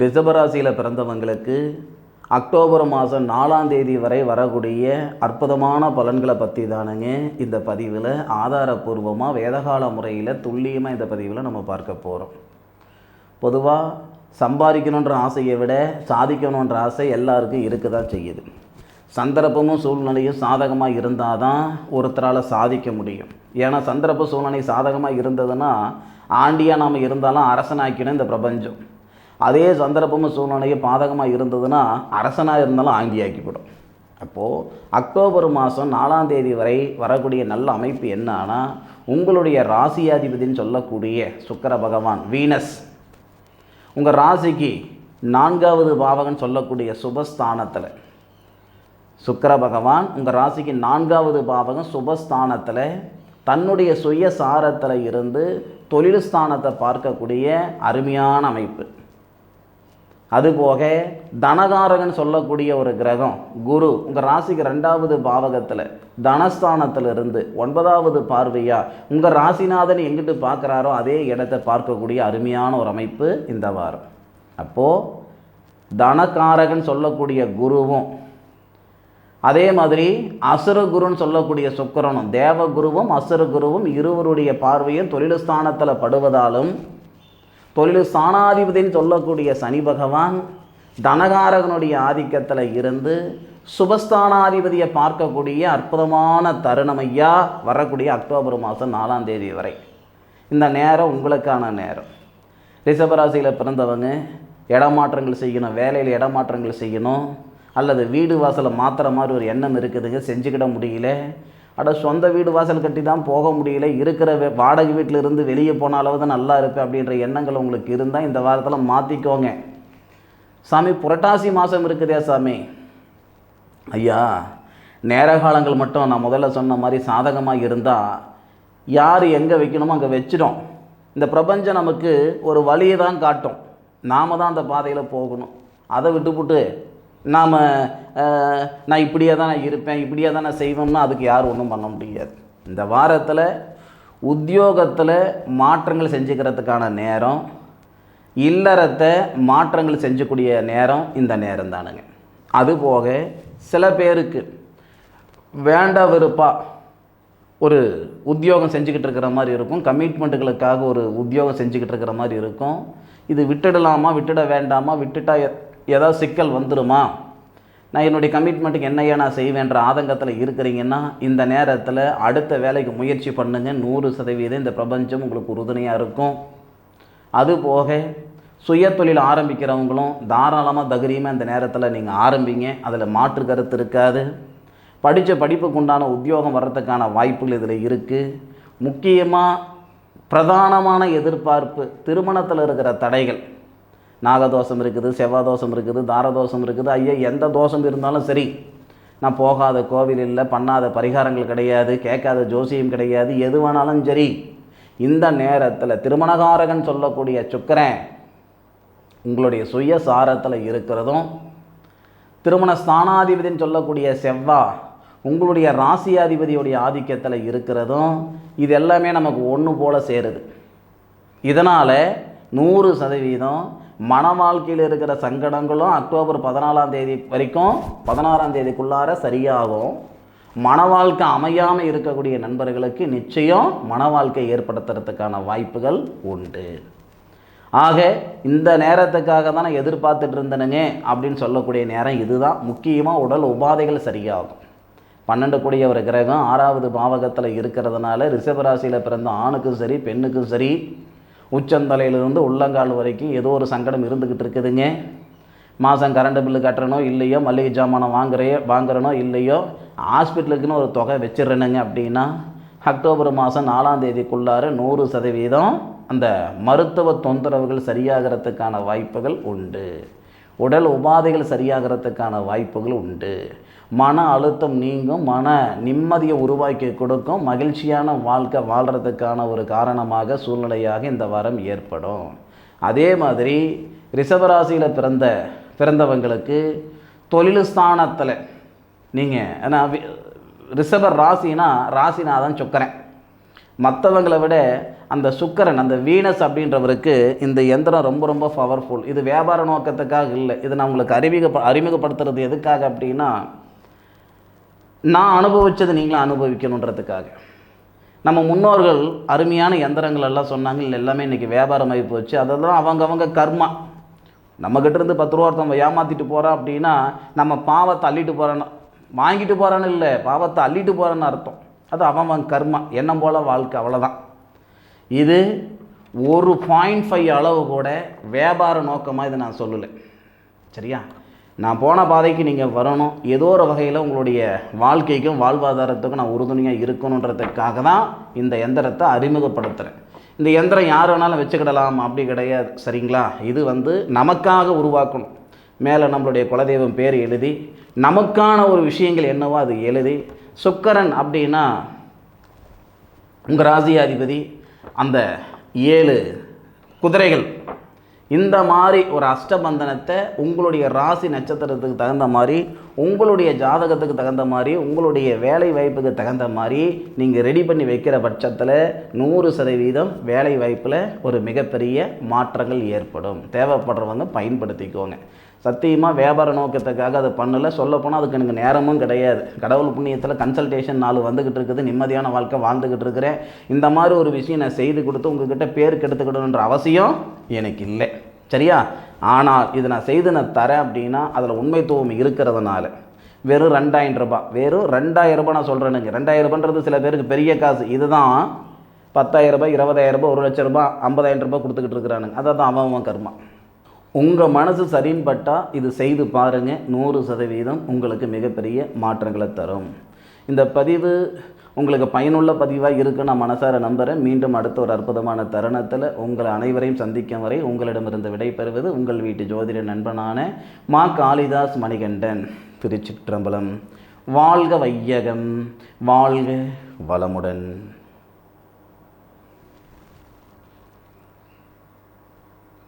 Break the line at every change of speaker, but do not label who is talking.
ரிஷபராசியில் பிறந்தவங்களுக்கு அக்டோபர் மாதம் நாலாம் தேதி வரை வரக்கூடிய அற்புதமான பலன்களை பற்றி தானுங்க இந்த பதிவில். ஆதாரபூர்வமாக வேதகால முறையில் துல்லியமாக இந்த பதிவில் நம்ம பார்க்க போகிறோம் பொதுவாக சம்பாதிக்கணுன்ற ஆசையை விட சாதிக்கணுன்ற ஆசை எல்லாருக்கும் இருக்க தான் செய்யுது. சந்தர்ப்பமும் சூழ்நிலையும் சாதகமாக இருந்தால் தான் ஒருத்தரால் சாதிக்க முடியும். ஏன்னா சந்தர்ப்ப சூழ்நிலை சாதகமாக இருந்ததுன்னா ஆண்டியாக நாம் இருந்தாலும் அரசனாக்கிடும் இந்த பிரபஞ்சம். அதே சந்தர்ப்பமும் சூழ்நிலைக்கு பாதகமாக இருந்ததுன்னா அரசனாக இருந்தாலும் ஆங்கியாக்கிவிடும் அப்போது அக்டோபர் மாதம் நாலாம் தேதி வரை வரக்கூடிய நல்ல அமைப்பு என்னன்னா உங்களுடைய ராசியாதிபதினு சொல்லக்கூடிய சுக்கர பகவான் வீனஸ். உங்கள் ராசிக்கு நான்காவது பாவகன் சொல்லக்கூடிய சுபஸ்தானத்தில். சுக்கர பகவான் உங்கள் ராசிக்கு நான்காவது பாவகம் சுபஸ்தானத்தில் தன்னுடைய சுய சாரத்தில் இருந்து தொழில் ஸ்தானத்தை பார்க்கக்கூடிய அருமையான அமைப்பு. அதுபோக தனகாரகன் சொல்லக்கூடிய ஒரு கிரகம் குரு. உங்கள் ராசிக்கு ரெண்டாவது பாவகத்தில் தனஸ்தானத்தில் இருந்து ஒன்பதாவது பார்வையாக உங்கள் ராசிநாதன் எங்கிட்டு பார்க்குறாரோ அதே இடத்தை பார்க்கக்கூடிய அருமையான ஒரு அமைப்பு இந்த வாரம். அப்போது தனகாரகன் சொல்லக்கூடிய குருவும் அதே மாதிரி அசுரகுருன்னு சொல்லக்கூடிய சுக்கரனும் தேவகுருவும் அசுரகுருவும் இருவருடைய பார்வையும் தொழில் ஸ்தானத்தில் படுவதாலும் தொழில் ஸ்தானாதிபதின்னு சொல்லக்கூடிய சனி பகவான் தனகாரகனுடைய ஆதிக்கத்தில் இருந்து சுபஸ்தானாதிபதியை பார்க்கக்கூடிய அற்புதமான தருணம் ஐயா வரக்கூடிய அக்டோபர் மாதம் நாலாம் தேதி வரை. இந்த நேரம் உங்களுக்கான நேரம். ரிஷபராசியில் பிறந்தவங்க இடமாற்றங்கள் செய்யணும் வேலையில் இடமாற்றங்கள் செய்யணும் அல்லது வீடு வாசலை மாற்றுற மாதிரி ஒரு எண்ணம் இருக்குதுங்க செஞ்சுக்கிட முடியல. அட சொந்த வீடு வாசல் கட்டி தான் போக முடியல. இருக்கிற வே- வாடகை வீட்டில் இருந்து வெளியே போனாலும் தான் நல்லா இருப்பேன் அப்படின்ற எண்ணங்கள் உங்களுக்கு இருந்தால் இந்த வாரத்தில் மாற்றிக்கோங்க சாமி புரட்டாசி மாதம் இருக்குதே சாமி. ஐயா நேர காலங்கள் மட்டும் நான் முதல்ல சொன்ன மாதிரி சாதகமாக இருந்தால் யார் எங்கே வைக்கணுமோ அங்கே வச்சிடும். இந்த பிரபஞ்சம் நமக்கு ஒரு வழியை தான் காட்டும். நாம தான் அந்த பாதையில் போகணும். அதை விட்டுப்புட்டு நாம் நான் இப்படியே தான் நான் இருப்பேன் இப்படியே தான் நான் செய்வோம்னா அதுக்கு யாரும் ஒன்றும் பண்ண முடியாது. இந்த வாரத்தில் உத்தியோகத்தில் மாற்றங்கள் செஞ்சுக்கிறதுக்கான நேரம் இல்லறத்தை மாற்றங்கள் செஞ்சக்கூடிய நேரம் இந்த நேரம் தானுங்க. அதுபோக சில பேருக்கு வேண்ட விருப்பாக ஒரு உத்தியோகம் செஞ்சுக்கிட்டு இருக்கிற மாதிரி இருக்கும் கமிட்மெண்ட்டுகளுக்காக ஒரு உத்தியோகம் செஞ்சுக்கிட்டு இருக்கிற மாதிரி இருக்கும். இது விட்டுடலாமா விட்டுட வேண்டாமா விட்டுட்டா ஏதாவது சிக்கல் வந்துருமா? நான் என்னுடைய கமிட்மெண்ட்டுக்கு என்னையா நான் செய்வேன்ற ஆதங்கத்தில் இருக்கிறீங்கன்னா இந்த நேரத்தில் அடுத்த வேலைக்கு முயற்சி பண்ணுங்க. நூறு சதவீதம் இந்த பிரபஞ்சம் உங்களுக்கு உறுதுணையாக இருக்கும். அதுபோக சுய தொழில் ஆரம்பிக்கிறவங்களும் தாராளமாக தகிரியமாக இந்த நேரத்தில் நீங்கள் ஆரம்பிங்க. அதில் மாற்று கருத்து இருக்காது. படித்த படிப்புக்கு உண்டான உத்தியோகம் வர்றதுக்கான வாய்ப்புகள் இதில் இருக்குது முக்கியமாக பிரதானமான எதிர்பார்ப்பு திருமணத்தில் இருக்கிற தடைகள். நாகதோஷம் இருக்குது செவ்வாய் தோஷம் இருக்குது தாரதோஷம் இருக்குது. ஐயா எந்த தோஷம் இருந்தாலும் சரி நான் போகாத கோவில் இல்லை பண்ணாத பரிகாரங்கள் கிடையாது கேட்காத ஜோசியம் கிடையாது எது வேணாலும் சரி. இந்த நேரத்தில் திருமணகாரகன் சொல்லக்கூடிய சுக்கரன் உங்களுடைய சுய சாரத்தில் இருக்கிறதும் திருமண ஸ்தானாதிபதின்னு சொல்லக்கூடிய செவ்வா உங்களுடைய ராசியாதிபதியுடைய ஆதிக்கத்தில் இருக்கிறதும் இது எல்லாமே நமக்கு ஒன்று போல் சேருது. இதனால் நூறு சதவீதம் மன வாழ்க்கையில் இருக்கிற சங்கடங்களும் அக்டோபர் பதினாலாம் தேதி வரைக்கும் பதினாறாம் தேதிக்குள்ளார சரியாகும். மன வாழ்க்கை அமையாமல் இருக்கக்கூடிய நண்பர்களுக்கு நிச்சயம் மன வாழ்க்கை ஏற்படுத்துறதுக்கான வாய்ப்புகள் உண்டு. ஆக இந்த நேரத்துக்காக தான் எதிர்பார்த்துட்டு இருந்தனுங்க அப்படின்னு சொல்லக்கூடிய நேரம் இதுதான். முக்கியமாக உடல் உபாதைகள் சரியாகும். பன்னெண்டு கூடிய ஒரு கிரகம் ஆறாவது பாவகத்தில் இருக்கிறதுனால ரிஷபராசியில் பிறந்த ஆணுக்கும் சரி பெண்ணுக்கும் சரி உச்சந்தலையிலிருந்து உள்ளங்கால் வரைக்கும் ஏதோ ஒரு சங்கடம் இருந்துக்கிட்டு இருக்குதுங்க. மாதம் கரண்ட் பில்லு கட்டுறனோ இல்லையோ மளிகை ஜாமானம் வாங்குறையோ வாங்குறனோ இல்லையோ ஹாஸ்பிட்டலுக்குன்னு ஒரு தொகை வச்சிடறேனுங்க அப்படின்னா அக்டோபர் மாதம் நாலாம் தேதிக்குள்ளார நூறு சதவீதம் அந்த மருத்துவ தொந்தரவுகள் சரியாகிறதுக்கான வாய்ப்புகள் உண்டு. உடல் உபாதைகள் சரியாகிறதுக்கான வாய்ப்புகள் உண்டு. மன அழுத்தம் நீங்கும் மன நிம்மதியை உருவாக்கி கொடுக்கும் மகிழ்ச்சியான வாழ்க்கை வாழ்கிறதுக்கான ஒரு காரணமாக சூழ்நிலையாக இந்த வாரம் ஏற்படும். அதே மாதிரி ரிஷபராசியில் பிறந்த பிறந்தவங்களுக்கு தொழில் ஸ்தானத்தில் நீங்கள் ஏன்னா வி- ரிஷப ராசினா தான் சொக்கறேன் மற்றவங்களை விட அந்த சுக்கரன் அந்த வீனஸ் அப்படின்றவருக்கு இந்த எந்திரம் ரொம்ப ரொம்ப பவர்ஃபுல் இது வியாபார நோக்கத்துக்காக இல்லை. இது நான் உங்களுக்கு அறிமுக அறிமுகப்படுத்துறது எதுக்காக அப்படின்னா நான் அனுபவித்தது நீங்களும் அனுபவிக்கணுன்றதுக்காக. நம்ம முன்னோர்கள் அருமையான எந்திரங்கள் எல்லாம் சொன்னாங்க இல்லை எல்லாமே இன்றைக்கி வியாபாரமாகி போச்சு. அதெல்லாம் அவங்க அவங்க கர்மா. நம்மக்கிட்ட இருந்து பத்து ரூபா ஒருத்தவங்க ஏமாற்றிட்டு போகிறான் அப்படின்னா நம்ம பாவத்தை அள்ளிட்டு போகிறேன்னு வாங்கிட்டு போகிறான்னு இல்லை பாவத்தை அள்ளிட்டு போகிறேன்னு அர்த்தம். அது அவன் அவன் கர்மா. எண்ணம் போல் வாழ்க்கை அவ்வளோதான் இது ஒரு பாயிண்ட் ஃபைவ் அளவு கூட வியாபார நோக்கமாக இதை நான் சொல்லலை. சரியா? நான் போன பாதைக்கு நீங்கள் வரணும். ஏதோ ஒரு வகையில் உங்களுடைய வாழ்க்கைக்கும் வாழ்வாதாரத்துக்கும் நான் உறுதுணையாக இருக்கணுன்றதுக்காக தான் இந்த எந்திரத்தை அறிமுகப்படுத்துகிறேன் இந்த எந்திரம் யார் வேணாலும் வச்சுக்கிடலாம். அப்படி கிடையாது. சரிங்களா? இது வந்து நமக்காக உருவாக்கணும். மேலே நம்மளுடைய குலதெய்வம் பேர் எழுதி நமக்கான ஒரு விஷயங்கள் என்னவோ அது எழுதி சுக்கரன் அப்படின்னா உங்கள் ராசியாதிபதி அந்த ஏழு குதிரைகள். இந்த மாதிரி ஒரு அஷ்டபந்தனத்தை உங்களுடைய ராசி நட்சத்திரத்துக்கு தகுந்த மாதிரி உங்களுடைய ஜாதகத்துக்கு தகுந்த மாதிரி உங்களுடைய வேலை வாய்ப்புக்கு தகுந்த மாதிரி நீங்கள் ரெடி பண்ணி வைக்கிற பட்சத்தில் நூறு சதவீதம் வேலை வாய்ப்பில் ஒரு மிகப்பெரிய மாற்றங்கள் ஏற்படும். தேவைப்படுறவங்க பயன்படுத்திக்கோங்க. சத்தியமாக வியாபார நோக்கத்துக்காக அதை பண்ணலை. சொல்லப்போனால் அதுக்கு எனக்கு நேரமும் கிடையாது. கடவுள் புண்ணியத்தில் கன்சல்டேஷன் நாள் வந்துக்கிட்டு இருக்குது. நிம்மதியான வாழ்க்கை வாழ்ந்துக்கிட்டு இருக்கிறேன். இந்த மாதிரி ஒரு விஷயம் நான் செய்து கொடுத்து உங்ககிட்ட பேர் கெடுத்துக்கிடணுன்ற அவசியம் எனக்கு இல்லை. சரியா? ஆனால் இது நான் செய்து நான் தரேன் அப்படின்னா அதில் உண்மைத்துவம் இருக்கிறதுனால. வெறும் ரெண்டாயிரம் ரூபாய். வெறும் ரெண்டாயிரம் ரூபாய் நான் சொல்கிறேனுங்க ரெண்டாயிரம் ரூபான்றது சில பேருக்கு பெரிய காசு. இதுதான் பத்தாயிரம் ரூபாய் இருபதாயிரம் ரூபாய் ஒரு லட்ச ரூபாய் ஐம்பதாயிரம் ரூபாய் கொடுத்துக்கிட்டு இருக்கிறானுங்க. அதை தான் அவன் அவன் கர்மா. உங்கள் மனசு சரின்னு பட்டால் இது செய்து பாருங்கள் நூறு சதவீதம் உங்களுக்கு மிகப்பெரிய மாற்றங்களை தரும். இந்த பதிவு உங்களுக்கு பயனுள்ள பதிவாக இருக்குன்னு நான் மனசார நம்புகிறேன் மீண்டும் அடுத்த ஒரு அற்புதமான தருணத்தில் உங்கள் அனைவரையும் சந்திக்கும் வரை உங்களிடமிருந்து விடைபெறுவது உங்கள் வீட்டு ஜோதிட நண்பனான மா காளிதாஸ் மணிகண்டன் திருச்சிற்றம்பலம். வாழ்க வையகம் வாழ்க வளமுடன்.